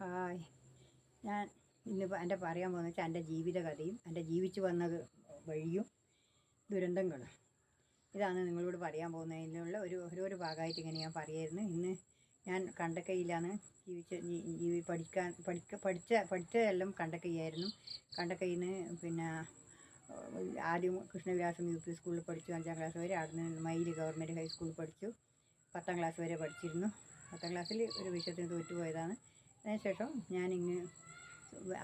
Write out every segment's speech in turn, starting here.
Hi. ഞാൻ ഇന്നിപ്പോൾ എന്റെ പറയാൻ പോകുന്നത് വെച്ചാൽ എന്റെ ജീവിതകഥയും എന്റെ ജീവിച്ചു വന്ന വഴിയും ദുരന്തങ്ങളും. ഇതാണ് നിങ്ങളോട് പറയാൻ പോകുന്നതിനുള്ള ഒരു ഓരോരു ഭാഗമായിട്ട് ഇങ്ങനെ ഞാൻ പറയായിരുന്നു. ഇന്ന് ഞാൻ കണ്ടക്കയിലാണ് ജീവിച്ച ജീവി പഠിക്കാൻ പഠിക്ക പഠിച്ച പഠിച്ചതെല്ലാം കണ്ടക്കയായിരുന്നു. കണ്ടക്കയിൽ നിന്ന് പിന്നെ ആദ്യം കൃഷ്ണവിലാസം യു പി സ്കൂളിൽ പഠിച്ചു. അഞ്ചാം ക്ലാസ് വരെ അവിടുന്ന് മയിൽ ഗവൺമെന്റ് ഹൈസ്കൂളിൽ പഠിച്ചു. പത്താം ക്ലാസ് വരെ പഠിച്ചിരുന്നു. പത്താം ക്ലാസ്സിൽ ഒരു വിഷയത്തിന് തോറ്റുപോയതാണ്. അതിനുശേഷം ഞാനിങ്ങ്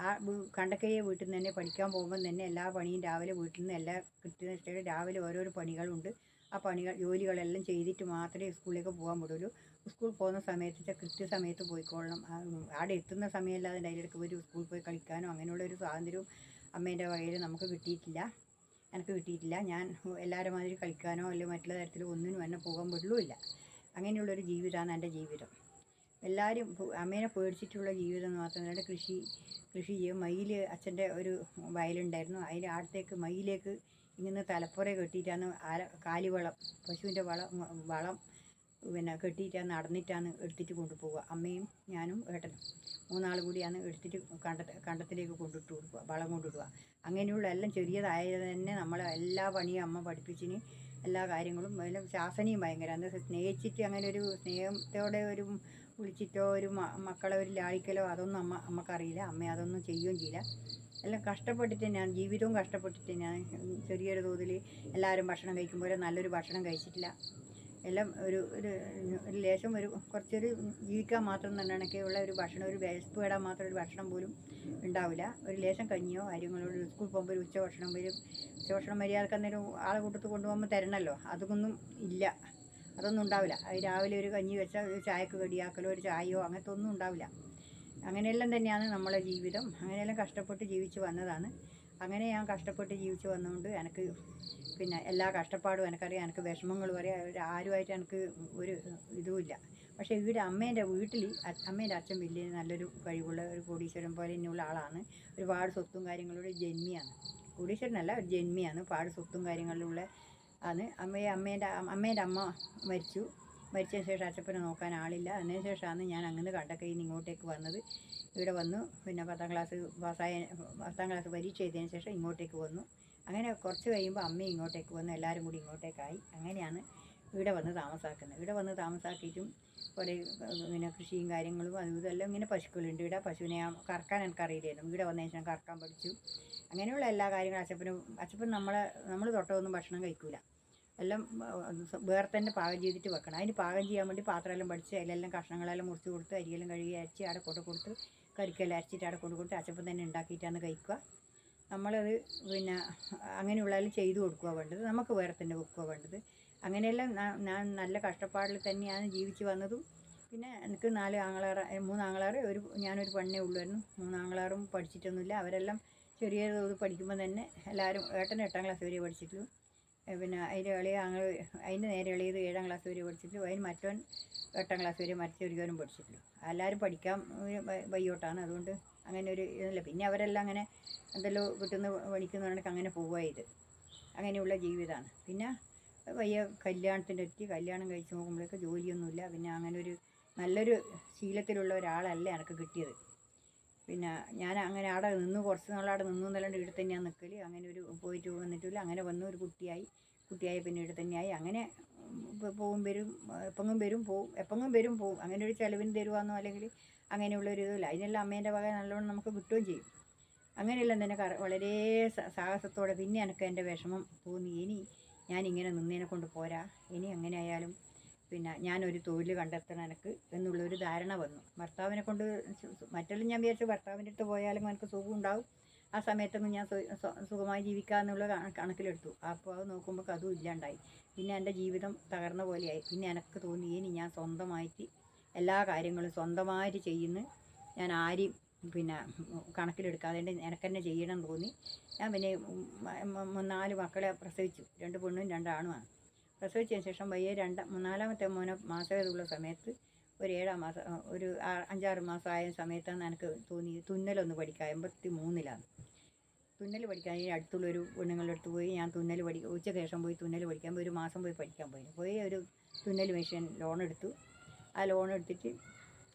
ആ കണ്ടക്കയെ വീട്ടിൽ നിന്ന് തന്നെ പഠിക്കാൻ പോകുമ്പോൾ തന്നെ എല്ലാ പണിയും രാവിലെ വീട്ടിൽ നിന്ന് എല്ലാ ശേഷം രാവിലെ ഓരോരോ പണികളുണ്ട്. ആ പണികൾ ജോലികളെല്ലാം ചെയ്തിട്ട് മാത്രമേ സ്കൂളിലേക്ക് പോകാൻ പറ്റുള്ളൂ സ്കൂൾ പോകുന്ന സമയത്ത് കൃത്യസമയത്ത് പോയിക്കൊള്ളണം അവിടെ എത്തുന്ന സമയമല്ലാതെ അതിന്റെ ഇടയ്ക്ക് ഒരു സ്കൂളിൽ പോയി കളിക്കാനോ അങ്ങനെയുള്ള ഒരു സ്വാതന്ത്ര്യവും അമ്മേന്റെ വകയിൽ നമുക്ക് കിട്ടിയിട്ടില്ല. എനിക്ക് കിട്ടിയിട്ടില്ല. ഞാൻ എല്ലാവരും മാതിരി കളിക്കാനോ അല്ലെങ്കിൽ മറ്റുള്ള തരത്തിലോ ഒന്നിനും എന്നെ പോകാൻ പറ്റുള്ളൂ ഇല്ല. അങ്ങനെയുള്ളൊരു ജീവിതമാണ് എന്റെ ജീവിതം. എല്ലാവരും അമ്മേനെ പേടിച്ചിട്ടുള്ള ജീവിതം മാത്രം മാത്രമല്ല. കൃഷി കൃഷി ചെയ്യും. മയിൽ അച്ഛന്റെ ഒരു വയലുണ്ടായിരുന്നു. അതിന്റെ അടുത്തേക്ക് മയിലേക്ക് ഇങ്ങനെ തലപ്പുറ കെട്ടിയിട്ടാണ് ആല കാലിവളം പശുവിന്റെ വളം വളം പിന്നെ കെട്ടിയിട്ടാണ് നടന്നിട്ടാണ് എടുത്തിട്ട് കൊണ്ടുപോവുക. അമ്മയും ഞാനും ഏട്ടനും മൂന്നാൾ കൂടിയാണ് എടുത്തിട്ട് കണ്ട കണ്ടത്തിലേക്ക് കൊണ്ടിട്ട് കൊടുക്കുക വളം കൊണ്ടിടുക. അങ്ങനെയുള്ള എല്ലാം ചെറിയതായത് തന്നെ നമ്മളെ എല്ലാ പണിയും അമ്മ പഠിപ്പിച്ചിന് എല്ലാ കാര്യങ്ങളും. അതിലും ശാസനയും ഭയങ്കര. എന്താ സ്നേഹിച്ചിട്ട് അങ്ങനെ ഒരു സ്നേഹത്തോടെ ഒരു വിളിച്ചിട്ടോ ഒരു മക്കളെ ഒരു ലാളിക്കലോ അതൊന്നും അമ്മ അമ്മക്കറിയില്ല. അമ്മ അതൊന്നും ചെയ്യുകയും ചെയ്യില്ല. എല്ലാം കഷ്ടപ്പെട്ടിട്ട് തന്നെയാണ്. ജീവിതവും കഷ്ടപ്പെട്ടിട്ട് തന്നെയാണ്. ചെറിയൊരു തോതിൽ എല്ലാവരും ഭക്ഷണം കഴിക്കുമ്പോൾ നല്ലൊരു ഭക്ഷണം കഴിച്ചിട്ടില്ല. എല്ലാം ഒരു ഒരു ഒരു ലേശം ഒരു കുറച്ചൊരു ജീവിക്കാൻ മാത്രം തന്നെയാണൊക്കെയുള്ള ഒരു ഭക്ഷണം ഒരു വിശപ്പ് ഇടാൻ മാത്രം ഒരു ഭക്ഷണം പോലും ഉണ്ടാവില്ല. ഒരു ലേശം കഞ്ഞിയോ കാര്യങ്ങളോ ഒരു സ്കൂൾ പോകുമ്പോൾ ഒരു ഉച്ച ഭക്ഷണം വരും. ഉച്ച ഭക്ഷണം അന്നേരം ആളെ കൂട്ടത്ത് കൊണ്ടുപോകുമ്പോൾ തരണമല്ലോ അതൊന്നും ഇല്ല. അതൊന്നും ഉണ്ടാവില്ല. രാവിലെ ഒരു കഞ്ഞി വെച്ചാൽ ഒരു ചായക്ക് കടിയാക്കലോ ഒരു ചായയോ അങ്ങനത്തെ ഒന്നും ഉണ്ടാവില്ല. അങ്ങനെയെല്ലാം തന്നെയാണ് നമ്മളെ ജീവിതം. അങ്ങനെയെല്ലാം കഷ്ടപ്പെട്ട് ജീവിച്ച് വന്നതാണ്. അങ്ങനെ ഞാൻ കഷ്ടപ്പെട്ട് ജീവിച്ച് വന്നുകൊണ്ട് എനിക്ക് പിന്നെ എല്ലാ കഷ്ടപ്പാടും എനിക്കറിയാം. എനിക്ക് വിഷമങ്ങളും അറിയാം ആരുമായിട്ട് എനിക്ക് ഒരു ഇതുമില്ല. പക്ഷേ ഇവിടെ അമ്മേന്റെ വീട്ടിൽ അമ്മേന്റെ അച്ഛൻ വലിയ നല്ലൊരു കഴിവുള്ള ഒരു കോടീശ്വരൻ പോലെ തന്നെയുള്ള ആളാണ്. ഒരുപാട് സ്വത്തും കാര്യങ്ങളുടെ ജന്മിയാണ്. കോടീശ്വരനല്ല ഒരു ജന്മിയാണ്. ഒരുപാട് സ്വത്തും കാര്യങ്ങളിലുള്ള ആണ് അമ്മയെ അമ്മേന്റെ അമ്മേന്റെ അമ്മ മരിച്ചു. മരിച്ചതിന് ശേഷം അച്ഛപ്പനെ നോക്കാൻ ആളില്ല. അതിന് ശേഷമാണ് ഞാൻ അങ്ങനെ കണ്ടൊക്കെ ഇനി ഇങ്ങോട്ടേക്ക് വന്നത്. ഇവിടെ വന്നു. പിന്നെ പത്താം ക്ലാസ് പാസ്സായ പത്താം ക്ലാസ് പരീക്ഷ ചെയ്തതിന് ശേഷം ഇങ്ങോട്ടേക്ക് വന്നു. അങ്ങനെ കുറച്ച് കഴിയുമ്പോൾ അമ്മ ഇങ്ങോട്ടേക്ക് വന്നു. എല്ലാവരും കൂടി ഇങ്ങോട്ടേക്കായി. അങ്ങനെയാണ് ഇവിടെ വന്ന് താമസാക്കുന്നത് ഇവിടെ വന്ന് താമസാക്കിയിട്ടും കുറേ ഇങ്ങനെ കൃഷിയും കാര്യങ്ങളും അതും ഇതെല്ലാം ഇങ്ങനെ പശുക്കളുണ്ട്. ഇവിടെ പശുവിനെ കറക്കാൻ എനിക്കറിയില്ലായിരുന്നു. ഇവിടെ വന്നതിന് ശേഷം കറക്കാൻ പഠിച്ചു. അങ്ങനെയുള്ള എല്ലാ കാര്യങ്ങളും അച്ഛപ്പനും അച്ഛപ്പൻ നമ്മളെ നമ്മൾ തൊട്ടതൊന്നും ഭക്ഷണം കഴിക്കൂല. എല്ലാം വേറെ തന്നെ പാകം ചെയ്തിട്ട് വെക്കണം. അതിന് പാകം ചെയ്യാൻ വേണ്ടി പാത്രമെല്ലാം പഠിച്ച് അതിലെല്ലാം കഷ്ണങ്ങളെല്ലാം മുറിച്ച് കൊടുത്ത് അരിയെല്ലാം കഴുകി അരച്ച് അവിടെ കൊണ്ട് കൊടുത്ത് കറിക്കെല്ലാം അരച്ചിട്ട് അവിടെ കൊണ്ട് കൊടുത്ത് അച്ചപ്പം തന്നെ ഉണ്ടാക്കിയിട്ടാണ് കഴിക്കുക. നമ്മളത് പിന്നെ അങ്ങനെയുള്ളതെല്ലാം ചെയ്തു കൊടുക്കുക വേണ്ടത്. നമുക്ക് വേറെ തന്നെ വെക്കുക വേണ്ടത്. അങ്ങനെയെല്ലാം ഞാൻ നല്ല കഷ്ടപ്പാടിൽ തന്നെയാണ് ജീവിച്ച് വന്നതും. പിന്നെ എനിക്ക് നാല് ആങ്ങളാറ് മൂന്ന് ആങ്ങളാറ് ഒരു ഞാനൊരു പെണ്ണേ ഉള്ളുമായിരുന്നു മൂന്ന് ആങ്ങളാറും പഠിച്ചിട്ടൊന്നുമില്ല. അവരെല്ലാം ചെറിയ തോത് പഠിക്കുമ്പോൾ തന്നെ എല്ലാവരും ഏട്ടൻ എട്ടാം ക്ലാസ് വരെ പഠിച്ചിട്ടുള്ളൂ. പിന്നെ അതിന്റെ ഇളയ ആങ്ങൾ അതിന്റെ നേരെ ഇളയത് ഏഴാം ക്ലാസ് വരെ പഠിച്ചിട്ടുള്ളൂ. അതിന് മറ്റവൻ എട്ടാം ക്ലാസ് വരെ മറ്റൊരുവനും പഠിച്ചിട്ടുള്ളൂ. എല്ലാവരും പഠിക്കാൻ വയ്യോട്ടാണ്. അതുകൊണ്ട് അങ്ങനെ ഒരു ഇതല്ല. പിന്നെ അവരെല്ലാം അങ്ങനെ എന്തെല്ലോ കിട്ടുന്ന പണിക്കുന്നവർക്ക് അങ്ങനെ പോവുക ഇത്. അങ്ങനെയുള്ള ജീവിതമാണ് പിന്നെ വയ്യ കല്യാണത്തിന്റെ എത്തി കല്യാണം കഴിച്ച് നോക്കുമ്പോഴേക്ക് ജോലിയൊന്നുമില്ല. പിന്നെ അങ്ങനെ ഒരു നല്ലൊരു ശീലത്തിലുള്ള ഒരാളല്ല എനിക്ക് കിട്ടിയത്. പിന്നെ ഞാൻ അങ്ങനെ അവിടെ നിന്ന് കുറച്ച് നാളവിടെ നിന്നു എന്നല്ലാണ്ട് ഇവിടെ തന്നെയാണ് നിൽക്കൽ അങ്ങനെ ഒരു പോയിട്ട് വന്നിട്ടില്ല. അങ്ങനെ വന്ന് ഒരു കുട്ടിയായി. കുട്ടിയായി പിന്നെ ഇവിടെ തന്നെയായി. അങ്ങനെ പോവും വരും. എപ്പങ്ങും വരും പോവും. എപ്പങ്ങും വരും പോവും. അങ്ങനെ ഒരു ചിലവിന് തരുവാന്നോ അല്ലെങ്കിൽ അങ്ങനെയുള്ള ഒരു ഇതില്ല. അതിനെല്ലാം അമ്മേന്റെ വക നല്ലോണം നമുക്ക് കിട്ടുകയും ചെയ്യും. അങ്ങനെയെല്ലാം തന്നെ വളരെ സാഹസത്തോടെ പിന്നെ എനിക്ക് എന്റെ വിഷമം തോന്നി. ഇനി ഞാൻ ഇങ്ങനെ നിന്നതിനെ കൊണ്ട് പോരാ. ഇനി എങ്ങനെ ആയാലും പിന്നെ ഞാനൊരു തൊഴിൽ കണ്ടെത്തണം എനിക്ക് എന്നുള്ളൊരു ധാരണ വന്നു. ഭർത്താവിനെ കൊണ്ട് മറ്റെല്ലാം ഞാൻ വിചാരിച്ചു ഭർത്താവിന്റെ അടുത്ത് പോയാലും എനിക്ക് സുഖം ഉണ്ടാവും ആ സമയത്തൊന്നും ഞാൻ സുഖമായി ജീവിക്കുക എന്നുള്ള കണക്കിലെടുത്തു. അപ്പോൾ അത് നോക്കുമ്പോൾ അതും ഇല്ലാണ്ടായി. പിന്നെ എന്റെ ജീവിതം തകർന്ന പോലെയായി. പിന്നെ എനിക്ക് തോന്നി ഇനി ഞാൻ സ്വന്തമായിട്ട് എല്ലാ കാര്യങ്ങളും സ്വന്തമായിട്ട് ചെയ്യുന്നു ഞാൻ ആരെയും പിന്നെ കണക്കിലെടുക്കാതെ എനിക്ക് തന്നെ ചെയ്യണം തോന്നി. ഞാൻ പിന്നെ നാല് മക്കളെ പ്രസവിച്ചു. രണ്ട് പെണ്ണും രണ്ടാണുമാണ് പ്രസവിച്ചതിന് ശേഷം വയ്യ രണ്ട് മൂന്നാലാമത്തെ മോനെ മാസവേദമുള്ള സമയത്ത് ഒരു ഏഴാം മാസം ഒരു അഞ്ചാറ് മാസം ആയ സമയത്താണ് എനിക്ക് തോന്നി തുന്നലൊന്ന് പഠിക്കാം എൺപത്തി മൂന്നിലാണ് തുന്നൽ പഠിക്കാൻ ഈ അടുത്തുള്ളൊരു പെണ്ണുങ്ങളുടെ അടുത്ത് പോയി ഞാൻ തുന്നൽ പഠി ഉച്ചയ്ക്ക് ശേഷം പോയി തുന്നൽ പഠിക്കാൻ പോയി ഒരു മാസം പോയി പഠിക്കാൻ പോയി. പോയി ഒരു തുന്നൽ മെഷീൻ ലോൺ എടുത്തു. ആ ലോൺ എടുത്തിട്ട്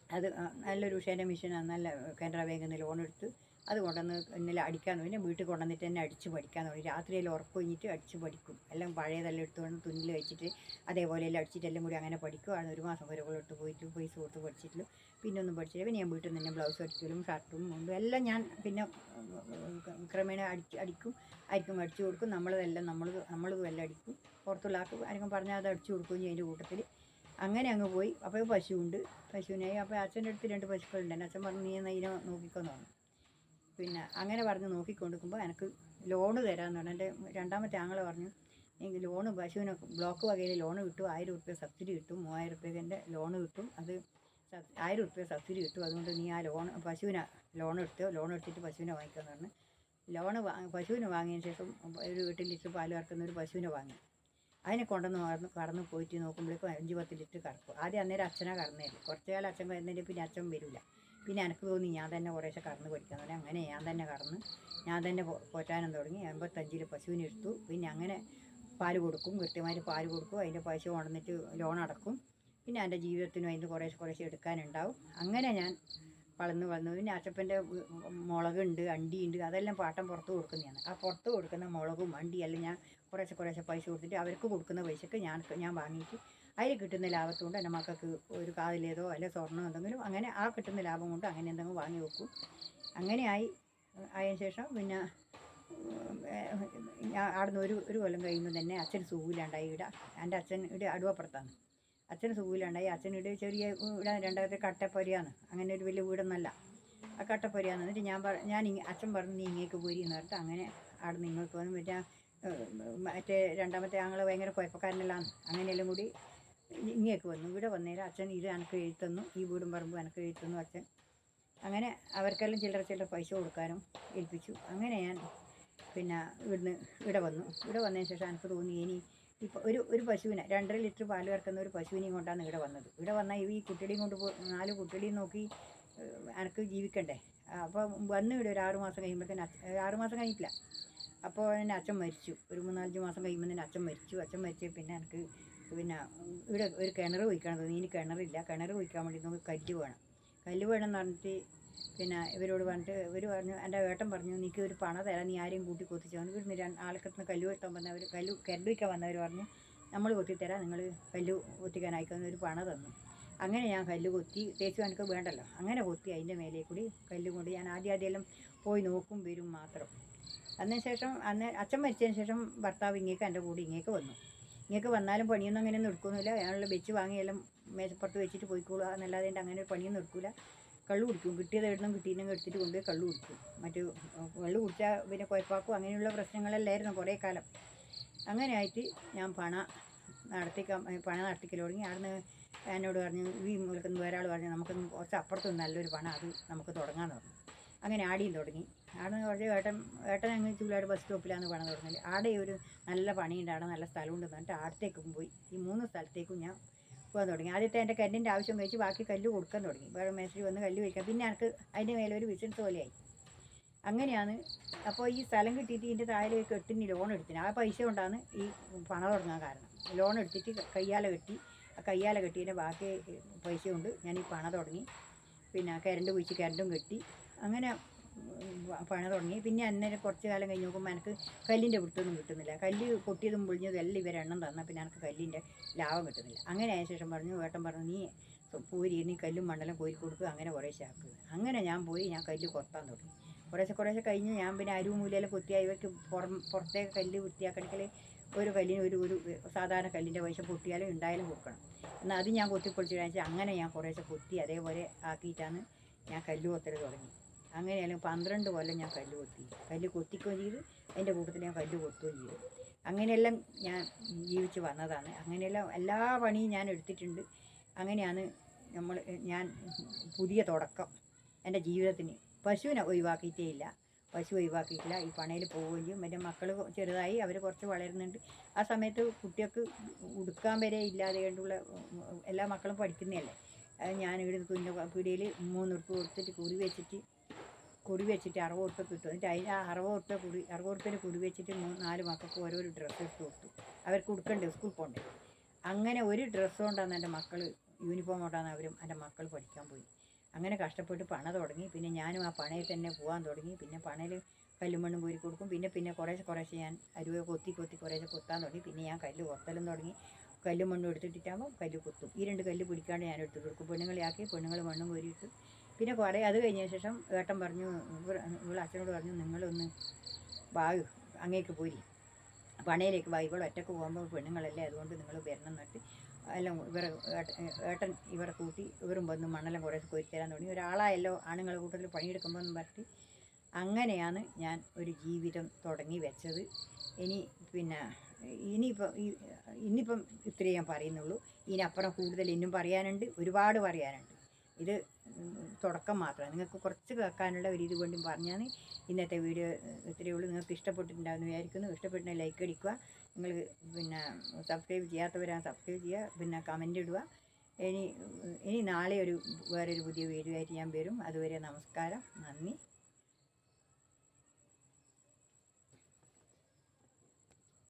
അത് നല്ലൊരു ഉഷേന്റെ മെഷീനാണ് നല്ല കാനറ ബാങ്കിൽ നിന്ന് ലോൺ എടുത്ത് അത് കൊണ്ടുവന്ന് ഇന്നലെ അടിക്കാൻ തുടങ്ങി വീട്ടിൽ കൊണ്ടുവന്നിട്ട് തന്നെ അടിച്ച് പഠിക്കാൻ തുടങ്ങി രാത്രിയിൽ ഉറപ്പ് കഴിഞ്ഞിട്ട് അടിച്ച് പഠിക്കും. എല്ലാം പഴയതെല്ലാം എടുത്തുകൊണ്ട് തുന്നിൽ വെച്ചിട്ട് അതേപോലെ എല്ലാം അടിച്ചിട്ട് എല്ലാം കൂടി അങ്ങനെ പഠിക്കും. ആണ് ഒരു മാസം വരെ എടുത്ത് പോയിട്ട് പൈസ കൊടുത്ത് പഠിച്ചിട്ടില്ല പിന്നെ ഒന്നും പഠിച്ചില്ല പിന്നെ ഞാൻ വീട്ടിൽ നിന്ന് തന്നെ ബ്ലൗസ് അടിക്കലും ഷർട്ടും മുണ്ടും എല്ലാം ഞാൻ പിന്നെ ക്രമേണ അടിച്ച് അടിക്കും. ആർക്കും അടിച്ചു കൊടുക്കും. നമ്മളതെല്ലാം നമ്മൾ നമ്മളതും എല്ലാം അടിക്കും. പുറത്തുള്ള ആർക്കും ആരെങ്കിലും പറഞ്ഞാൽ അത് അടിച്ചു കൊടുക്കും ചെയ്യും കൂട്ടത്തിൽ. അങ്ങനെ അങ്ങ് പോയി. അപ്പോൾ പശുവുണ്ട്. പശുവിനായി അപ്പോൾ അച്ഛന്റെ അടുത്ത് രണ്ട് പശുക്കളുണ്ട്. എന്റെ അച്ഛൻ പറഞ്ഞു നീ എന്നാൽ ഇതിനെ നോക്കിക്കോന്ന് പിന്നെ അങ്ങനെ പറഞ്ഞ് നോക്കിക്കൊണ്ടിരിക്കുമ്പോൾ എനിക്ക് ലോണ് തരാമെന്ന് പറഞ്ഞു. എന്റെ രണ്ടാമത്തെ ആങ്ങളെ പറഞ്ഞു എനിക്ക് ലോണ് പശുവിനെ ബ്ലോക്ക് വകയിൽ ലോണ് കിട്ടും. ആയിരം ഉറുപ്പ്യ സബ്സിഡി കിട്ടും. മൂവായിരം ഉറുപ്പ്യന്റെ ലോണ് കിട്ടും. അത് ആയിരം ഉറുപ്പ്യ സബ്സിഡി കിട്ടും. അതുകൊണ്ട് നീ ആ ലോൺ പശുവിനെ ലോൺ എടുത്തോ? ലോൺ എടുത്തിട്ട് പശുവിനെ വാങ്ങിക്കാന്ന് പറഞ്ഞു. ലോണ് വാ പശുവിനെ വാങ്ങിയതിന് ശേഷം ഒരു വീട്ടിൽ ലിറ്റർ പാൽ കറക്കുന്ന ഒരു പശുവിനെ വാങ്ങി. അതിനെ കൊണ്ടുവന്ന് മറന്ന് കടന്ന് പോയിട്ട് നോക്കുമ്പോഴേക്കും അഞ്ച് പത്ത് ലിറ്റർ കറക്കും ആദ്യം അന്നേരം അച്ഛനാ കറന്നേര് കുറച്ച് കാലം അച്ഛൻ വരുന്നതിന്റെ പിന്നെ അച്ഛൻ വരില്ല പിന്നെ എനിക്ക് തോന്നി ഞാൻ തന്നെ കുറേശ്ശെ കറന്ന് പഠിക്കാൻ തുടങ്ങി. അങ്ങനെ ഞാൻ തന്നെ കറന്ന് ഞാൻ തന്നെ പോറ്റാനും തുടങ്ങി. എൺപത്തഞ്ചിൽ പശുവിനെ എടുത്തു. പിന്നെ അങ്ങനെ പാൽ കൊടുക്കും. കൃത്യമായിട്ട് പാൽ കൊടുക്കും. അതിന്റെ പശു കൊണ്ടുവന്നിട്ട് ലോൺ അടക്കും. പിന്നെ എന്റെ ജീവിതത്തിനും അതിന് കുറേശ്ശെ കുറേശ്ശെ എടുക്കാനുണ്ടാവും. അങ്ങനെ ഞാൻ വളർന്ന് വളർന്നു പിന്നെ അച്ചപ്പന്റെ മുളകുണ്ട് അണ്ടിയുണ്ട്. അതെല്ലാം പാട്ടം പുറത്ത് കൊടുക്കുന്നതാണ്. ആ പുറത്ത് കൊടുക്കുന്ന മുളകും അണ്ടിയെല്ലാം ഞാൻ കുറേശ്ശെ കുറേശ്ശെ പൈസ കൊടുത്തിട്ട് അവർക്ക് കൊടുക്കുന്ന പൈസക്ക് ഞാൻ ഞാൻ വാങ്ങിയിട്ട് അതിൽ കിട്ടുന്ന ലാഭത്തുകൊണ്ട് എന്റെ മക്കൾക്ക് ഒരു കാതിലേതോ അല്ലെ സ്വർണം എന്തെങ്കിലും അങ്ങനെ ആ കിട്ടുന്ന ലാഭം കൊണ്ട് അങ്ങനെ എന്തെങ്കിലും വാങ്ങി വെക്കും. അങ്ങനെയായി. അതിന് ശേഷം പിന്നെ ഞാൻ അവിടുന്ന് ഒരു ഒരു കൊല്ലം കഴിയുമ്പോൾ തന്നെ അച്ഛൻ സുഖമില്ലാണ്ടായി ഇവിടെ എന്റെ അച്ഛൻ ഇവിടെ അടുവപ്പുറത്താണ്. അച്ഛന് സുഖമില്ലാണ്ടായി. അച്ഛൻ ഇവിടെ ചെറിയ ഇവിടെ രണ്ടാമത്തെ കട്ടപ്പൊരിയാണ്. അങ്ങനെ ഒരു വലിയ വീടൊന്നല്ല. ആ കട്ടപ്പൊരിയാണ് എന്നിട്ട് ഞാൻ പറ ഞാൻ അച്ഛൻ പറഞ്ഞു നീ ഇങ്ങേക്ക് പോരി എന്ന് പറഞ്ഞിട്ട് അങ്ങനെ അവിടെ ഇങ്ങോട്ട് വന്നു. മറ്റേ മറ്റേ രണ്ടാമത്തെ ആങ്ങൾ ഭയങ്കര കുഴപ്പക്കാരനെല്ലാം അങ്ങനെയെല്ലാം കൂടി ഇങ്ങേക്ക് വന്നു. ഇവിടെ വന്നേരം അച്ഛൻ ഇത് എനിക്ക് എഴുത്തുന്നു ഈ വീടും പറമ്പും എനിക്ക് എഴുത്തുന്നു അച്ഛൻ. അങ്ങനെ അവർക്കെല്ലാം ചില്ലറ ചില്ലറ പൈസ കൊടുക്കാനും ഏൽപ്പിച്ചു. അങ്ങനെ ഞാൻ പിന്നെ ഇവിടുന്ന് ഇവിടെ വന്നു. ഇവിടെ വന്നതിന് ശേഷം എനിക്ക് തോന്നി ഇനി ഇപ്പോൾ ഒരു ഒരു പശുവിനെ രണ്ടര ലിറ്റർ പാൽ കറക്കുന്ന ഒരു പശുവിനെയും കൊണ്ടാണ് ഇവിടെ വന്നത്. ഇവിടെ വന്നാൽ ഈ കുട്ടികളെയും കൊണ്ട് നാല് കുട്ടികളെയും നോക്കി എനിക്ക് ജീവിക്കണ്ടേ? അപ്പോൾ വന്ന് ഇവിടെ ഒരു ആറുമാസം കഴിയുമ്പോഴത്തേന് ആറുമാസം ആറ് മാസം കഴിഞ്ഞിട്ടില്ല. അപ്പോൾ എന്റെ അച്ഛൻ മരിച്ചു. ഒരു മൂന്നാലഞ്ച് മാസം കഴിയുമ്പോൾ തന്നെ അച്ഛൻ മരിച്ചു. അച്ഛൻ മരിച്ചു പിന്നെ എനിക്ക് പിന്നെ ഇവിടെ ഒരു കിണർ കുഴിക്കണം തോന്നി. ഇനി കിണറില്ല. കിണർ കുഴിക്കാൻ വേണ്ടി നമുക്ക് കല്ല് വേണം. കല്ല് വേണം എന്ന് പറഞ്ഞിട്ട് പിന്നെ ഇവരോട് പറഞ്ഞിട്ട് ഇവർ പറഞ്ഞു എന്റെ ഏട്ടൻ പറഞ്ഞു നീക്ക് ഒരു പണ തരാം നീ ആരെയും കൂട്ടി കൊത്തിച്ചു? വന്നു ഇവിടുന്ന് രണ്ട് ആൾക്കത്തുനിന്ന് കല്ല് വെട്ടാൻ വന്നവർ കല്ല് കരട് വയ്ക്കാൻ വന്നവർ പറഞ്ഞു നമ്മൾ കൊത്തിത്തരാം നിങ്ങൾ കല്ല് കൊത്തിക്കാൻ അയക്കുന്ന ഒരു പണ തന്നു. അങ്ങനെ ഞാൻ കല്ല് കൊത്തി തേച്ചു എനിക്ക് വേണ്ടല്ലോ. അങ്ങനെ കൊത്തി അതിന്റെ മേലെ കൂടി കല്ല് കൊണ്ട് ഞാൻ ആദ്യം ആദ്യം എല്ലാം പോയി നോക്കും വരും മാത്രം. അതിന് ശേഷം അന്ന് അച്ഛൻ മരിച്ചതിന് ശേഷം ഭർത്താവ് ഇങ്ങേക്ക് എന്റെ കൂടെ ഇങ്ങേക്ക് വന്നു. ഇങ്ങേക്ക് വന്നാലും പണിയൊന്നും അങ്ങനെ എടുക്കുന്നില്ല. അയാളുടെ വെച്ച് വാങ്ങിയെല്ലാം മേശപ്പുറത്ത് വെച്ചിട്ട് പോയിക്കോളുക എന്നല്ലാതെ എന്റെ അങ്ങനെ പണിയൊന്നും എടുക്കില്ല കള്ളു കുടിക്കും. കിട്ടിയത് എവിടുന്നും കിട്ടിയെന്നും എടുത്തിട്ട് കൊണ്ടുപോയി കള്ളു കുടിക്കും. മറ്റു കള്ളു കുടിച്ചാൽ പിന്നെ കുഴപ്പാക്കും. അങ്ങനെയുള്ള പ്രശ്നങ്ങളല്ലായിരുന്നു കുറേ കാലം. അങ്ങനെ ആയിട്ട് ഞാൻ പണ നടത്തിക്കാൻ പണ നടത്തിക്കൽ തുടങ്ങി. അവിടുന്ന് എന്നോട് പറഞ്ഞു ഈ മൂലക്കുന്ന ആൾ പറഞ്ഞു നമുക്ക് കുറച്ച് അപ്പുറത്ത് നല്ലൊരു പണ. അത് നമുക്ക് തുടങ്ങാമെന്ന് പറഞ്ഞു. അങ്ങനെ ആടിയും തുടങ്ങി. ആടെ കുറച്ച് ഏട്ടൻ ഏട്ടൻ അങ്ങ് ചൂലാട് ബസ് സ്റ്റോപ്പിലാണ് പണം തുടങ്ങി ആടെ ഒരു നല്ല പണിയുണ്ട് അവിടെ നല്ല സ്ഥലമുണ്ട് എന്നിട്ട് ആടത്തേക്കും പോയി. ഈ മൂന്ന് സ്ഥലത്തേക്കും ഞാൻ പോകാൻ തുടങ്ങി. ആദ്യത്തെ എന്റെ കല്ലിന്റെ ആവശ്യം വെച്ച് ബാക്കി കല്ല് കൊടുക്കാൻ തുടങ്ങി. വേറെ മേശരി വന്ന് കല്ല് വയ്ക്കാം പിന്നെ എനിക്ക് അതിന്റെ മേലെ ഒരു ബിസിനസ് പോലെയായി. അങ്ങനെയാണ്. അപ്പോൾ ഈ സ്ഥലം കിട്ടിയിട്ട് ഇതിന്റെ താഴെ കെട്ടിന് ലോൺ എടുത്തിന്. ആ പൈസ കൊണ്ടാണ് ഈ പണം തുടങ്ങാൻ കാരണം. ലോൺ എടുത്തിട്ട് കയ്യാല കെട്ടി. ആ കയ്യാല കെട്ടിയതിന്റെ ബാക്കി പൈസ കൊണ്ട് ഞാൻ ഈ പണം തുടങ്ങി. പിന്നെ കരണ്ട് കുഴിച്ച് കരണ്ടും കെട്ടി. അങ്ങനെ പണ തുടങ്ങി. പിന്നെ അന്നേരം കുറച്ച് കാലം കഴിഞ്ഞ് നോക്കുമ്പോൾ എനിക്ക് കല്ലിന്റെ വൃത്തൊന്നും കിട്ടുന്നില്ല. കല്ല് പൊട്ടിയതും പൊളിഞ്ഞതും എല്ലാം ഇവരെണ്ണം തന്നാൽ പിന്നെ എനിക്ക് കല്ലിന്റെ ലാഭം കിട്ടുന്നില്ല. അങ്ങനെ ആയ ശേഷം പറഞ്ഞു ഏട്ടൻ പറഞ്ഞു നീ പൂരി നീ കല്ലും മണ്ഡലം കോരി കൊടുക്കുക അങ്ങനെ കുറേശ്ശെ ആക്കുക അങ്ങനെ ഞാൻ പോയി ഞാൻ കല്ല് കൊത്താൻ തുടങ്ങി. കുറേശ്ശെ കുറേശ്ശെ കഴിഞ്ഞ് ഞാൻ പിന്നെ അരുമൂലയിലെ മൂലയിലും കൊത്തിയായി ഇവർക്ക് പുറം പുറത്തേക്ക് കല്ല് വൃത്തിയാക്കണമെങ്കിൽ ഒരു കല്ലിന് ഒരു ഒരു സാധാരണ കല്ലിന്റെ പൈസ പൊട്ടിയാലും ഉണ്ടായാലും കൊടുക്കണം. എന്നാൽ അത് ഞാൻ കൊത്തിപ്പൊളിച്ച് വെച്ചാൽ അങ്ങനെ ഞാൻ കുറേശ്ശെ കൊത്തി അതേപോലെ ആക്കിയിട്ടാണ് ഞാൻ കല്ല് കൊത്തൽ തുടങ്ങി. അങ്ങനെയാലും പന്ത്രണ്ട് കൊല്ലം ഞാൻ കല്ല് കൊത്തി. കല്ല് കൊത്തിക്കുകയും ചെയ്തു അതിന്റെ കൂട്ടത്തിൽ ഞാൻ കല്ല് കൊത്തുകയും ചെയ്തു. അങ്ങനെയെല്ലാം ഞാൻ ജീവിച്ച് വന്നതാണ്. അങ്ങനെയെല്ലാം എല്ലാ പണിയും ഞാൻ എടുത്തിട്ടുണ്ട്. അങ്ങനെയാണ് നമ്മൾ ഞാൻ പുതിയ തുടക്കം എന്റെ ജീവിതത്തിന്. പശുവിനെ ഒഴിവാക്കിയിട്ടേ ഇല്ല പശു ഒഴിവാക്കിയിട്ടില്ല. ഈ പണയിൽ പോവുകയും ചെയ്യും. എന്റെ മക്കൾ ചെറുതായി അവർ കുറച്ച് വളരുന്നുണ്ട്. ആ സമയത്ത് കുട്ടികൾക്ക് ഉടുക്കാൻ വരെ ഇല്ലാതെ കണ്ടുള്ള എല്ലാ മക്കളും പഠിക്കുന്നതല്ലേ? ഞാൻ ഇവിടെ തുന്ന പീടികയിൽ മൂന്നുറുപ്പ് കൊടുത്തിട്ട് കുറി വെച്ചിട്ട് കുറി വെച്ചിട്ട് അറുപത് ഉറുപ്പ് കിട്ടും. എന്നിട്ട് അതിന് ആ അറുപത് ഉറുപ്പ് കുടി അറുപത് ഉറുപ്പിന് കുടി വെച്ചിട്ട് മൂന്ന് നാല് മക്കൾക്ക് ഓരോരോ ഡ്രസ്സ് എടുത്ത് കൊടുത്തു. അവർക്ക് കൊടുക്കണ്ട? സ്കൂൾ പോകണ്ടേ അങ്ങനെ ഒരു ഡ്രസ്സ് കൊണ്ടാണ് എന്റെ മക്കൾ യൂണിഫോം കൊണ്ടാണ് അവരും എന്റെ മക്കൾ പഠിക്കാൻ പോയി. അങ്ങനെ കഷ്ടപ്പെട്ട് പണ തുടങ്ങി. പിന്നെ ഞാനും ആ പണയിൽ തന്നെ പോകാൻ തുടങ്ങി. പിന്നെ പണയിൽ കല്ലും മണ്ണും കോരി കൊടുക്കും. പിന്നെ പിന്നെ കുറേശ്ശെ കുറേശ്ശെ ഞാൻ അരുവ കൊത്തി കൊത്തി കുറേശ്ശെ കൊത്താൻ തുടങ്ങി. പിന്നെ ഞാൻ കല്ല് കൊത്തലും തുടങ്ങി. കല്ലും മണ്ണും എടുത്തിട്ടിട്ടാകുമ്പോൾ കല്ല് കൊത്തും. ഈ രണ്ട് കല്ല് പിടിക്കാണ്ട് ഞാൻ എടുത്തിട്ട് കൊടുക്കും. പെണ്ണുങ്ങളെ ആക്കി പെണ്ണുങ്ങൾ മണ്ണും കോരിയിട്ട് പിന്നെ കുറേ അത് കഴിഞ്ഞ ശേഷം ഏട്ടൻ പറഞ്ഞു ഇവിടെ അച്ഛനോട് പറഞ്ഞു നിങ്ങളൊന്ന് വായു അങ്ങേക്ക് പോരി. പണയിലേക്ക് വായു ഇവിടെ ഒറ്റയ്ക്ക് പോകുമ്പോൾ പെണ്ണുങ്ങളല്ലേ അതുകൊണ്ട് നിങ്ങൾ വരണം എന്നിട്ട് എല്ലാം ഇവരെ ഏട്ടൻ ഇവരെ കൂട്ടി ഇവരും വന്ന് മണ്ണെല്ലാം കുറേ കോരി തരാൻ തുടങ്ങി. ഒരാളായല്ലോ ആണുങ്ങളെ കൂട്ടത്തിൽ പണിയെടുക്കുമ്പോൾ എന്ന് പറഞ്ഞിട്ട് അങ്ങനെയാണ് ഞാൻ ഒരു ജീവിതം തുടങ്ങി വെച്ചത്. ഇനി പിന്നെ ഇനിയിപ്പം ഇന്നിപ്പം ഇത്രയേ ഞാൻ പറയുന്നുള്ളൂ. ഇനി ഇതിനപ്പുറം കൂടുതൽ ഇന്നും പറയാനുണ്ട് ഒരുപാട് പറയാനുണ്ട്. ഇത് തുടക്കം മാത്രമാണ് നിങ്ങൾക്ക് കുറച്ച് കേൾക്കാനുള്ള ഒരു ഇത് കൊണ്ടും പറഞ്ഞാണ് ഇന്നത്തെ വീഡിയോ ഇത്രയേ ഉള്ളൂ. നിങ്ങൾക്ക് ഇഷ്ടപ്പെട്ടിട്ടുണ്ടാകുമെന്ന് വിചാരിക്കുന്നു. ഇഷ്ടപ്പെട്ടിട്ടുണ്ടെങ്കിൽ ലൈക്ക് അടിക്കുക. നിങ്ങൾ പിന്നെ സബ്സ്ക്രൈബ് ചെയ്യാത്തവരാ സബ്സ്ക്രൈബ് ചെയ്യുക. പിന്നെ കമന്റ് ഇടുക. ഇനി ഇനി നാളെ ഒരു വേറൊരു പുതിയ വീഡിയോ ആയിട്ട് ഞാൻ വരും. അതുവരെ നമസ്കാരം. നന്ദി.